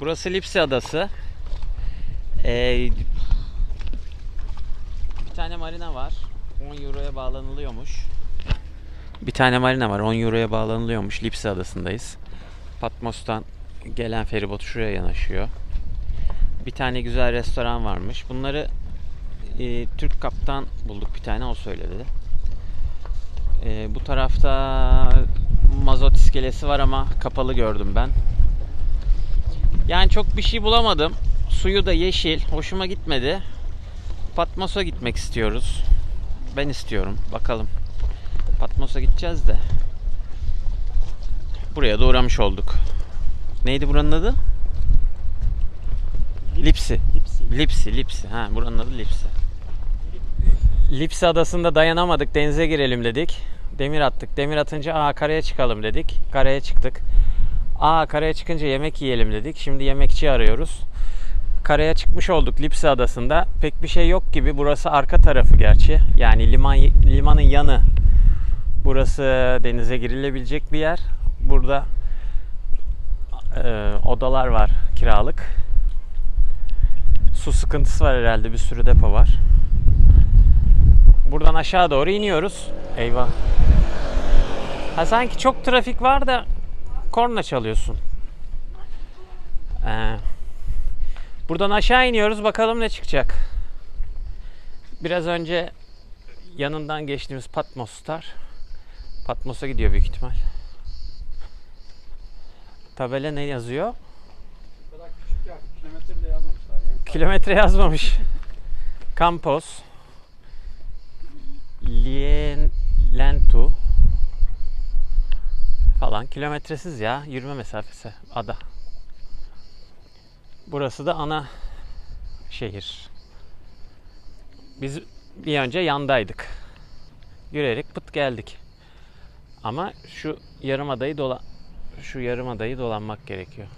Burası Lipsi Adası. Ee, bir tane marina var. 10 euroya bağlanılıyormuş. Bir tane marina var. 10 euroya bağlanılıyormuş. Lipsi Adası'ndayız. Patmos'tan gelen feribot şuraya yanaşıyor. Bir tane güzel restoran varmış. Bunları e, Türk kaptan bulduk bir tane o söyledi. E, bu tarafta mazot iskelesi var ama kapalı gördüm ben. Yani çok bir şey bulamadım. Suyu da yeşil. Hoşuma gitmedi. Patmos'a gitmek istiyoruz. Ben istiyorum. Bakalım. Patmos'a gideceğiz de. Buraya da uğramış olduk. Neydi buranın adı? Lipsi. Lipsi. Lipsi, Lipsi. Ha, buranın adı Lipsi. Lipsi adasında dayanamadık, denize girelim dedik. Demir attık. Demir atınca aa karaya çıkalım dedik. Karaya çıktık. Aa karaya çıkınca yemek yiyelim dedik. Şimdi yemekçi arıyoruz. Karaya çıkmış olduk Lipsi adasında. Pek bir şey yok gibi. Burası arka tarafı gerçi. Yani liman limanın yanı. Burası denize girilebilecek bir yer. Burada e, odalar var kiralık. Su sıkıntısı var herhalde. Bir sürü depo var. Buradan aşağı doğru iniyoruz. Eyvah. Ha sanki çok trafik var da korna çalıyorsun. Ee, buradan aşağı iniyoruz. Bakalım ne çıkacak. Biraz önce yanından geçtiğimiz Patmos Star. Patmos'a gidiyor büyük ihtimal. Tabela ne yazıyor? Kilometre. Kilometre yazmamış. Campos. Lien falan kilometresiz ya yürüme mesafesi ada. Burası da ana şehir. Biz bir önce yandaydık. Yürüyerek pıt geldik. Ama şu yarım adayı dola şu yarım adayı dolanmak gerekiyor.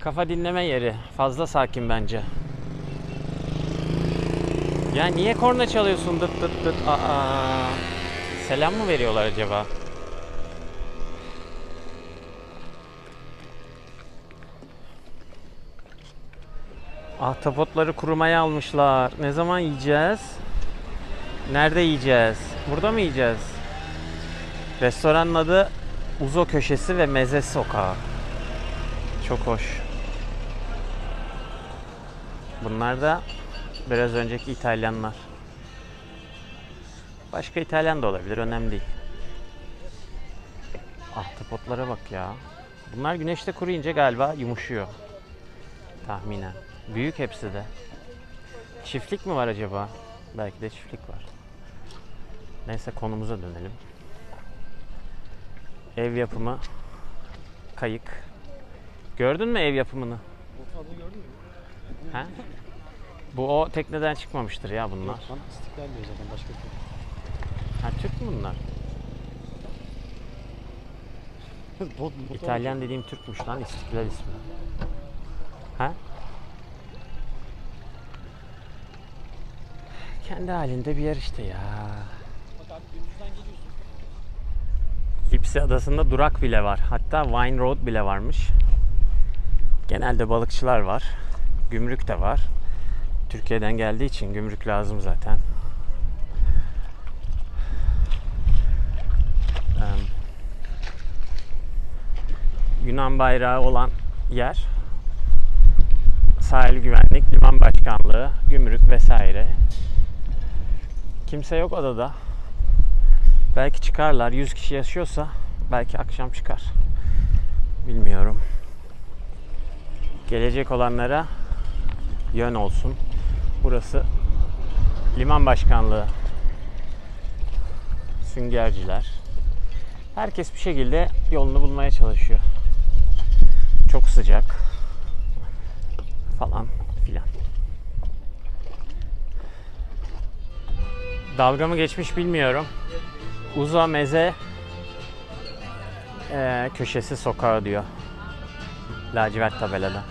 Kafa dinleme yeri. Fazla sakin bence. Ya niye korna çalıyorsun dıt dıt dıt? Aa, selam mı veriyorlar acaba? Ahtapotları kurumaya almışlar. Ne zaman yiyeceğiz? Nerede yiyeceğiz? Burada mı yiyeceğiz? Restoranın adı Uzo Köşesi ve Meze Sokağı. Çok hoş. Bunlar da biraz önceki İtalyanlar. Başka İtalyan da olabilir, önemli değil. Ahtapotlara bak ya. Bunlar güneşte kuruyunca galiba yumuşuyor. Tahminen. Büyük hepsi de. Çiftlik mi var acaba? Belki de çiftlik var. Neyse konumuza dönelim. Ev yapımı kayık. Gördün mü ev yapımını? Gördün mü? Ha? Bu o tekneden çıkmamıştır ya bunlar. Lan istiklal diyor zaten başka şey. Ha Türk mü bunlar? İtalyan dediğim Türkmüş lan İstiklal ismi. Ha? Kendi halinde bir yer işte ya. Lipsi adasında durak bile var. Hatta Wine Road bile varmış. Genelde balıkçılar var. Gümrük de var. Türkiye'den geldiği için gümrük lazım zaten. Yunan bayrağı olan yer sahil güvenlik, liman başkanlığı, gümrük vesaire. Kimse yok adada. Belki çıkarlar. 100 kişi yaşıyorsa belki akşam çıkar. Bilmiyorum. Gelecek olanlara yön olsun. Burası liman başkanlığı. Süngerciler. Herkes bir şekilde yolunu bulmaya çalışıyor. Çok sıcak. Falan filan. Dalga geçmiş bilmiyorum. Uza Meze eee, köşesi sokağı diyor. Lacivert tabelada.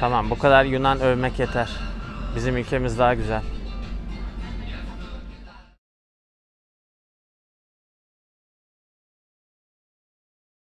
Tamam bu kadar Yunan övmek yeter. Bizim ülkemiz daha güzel.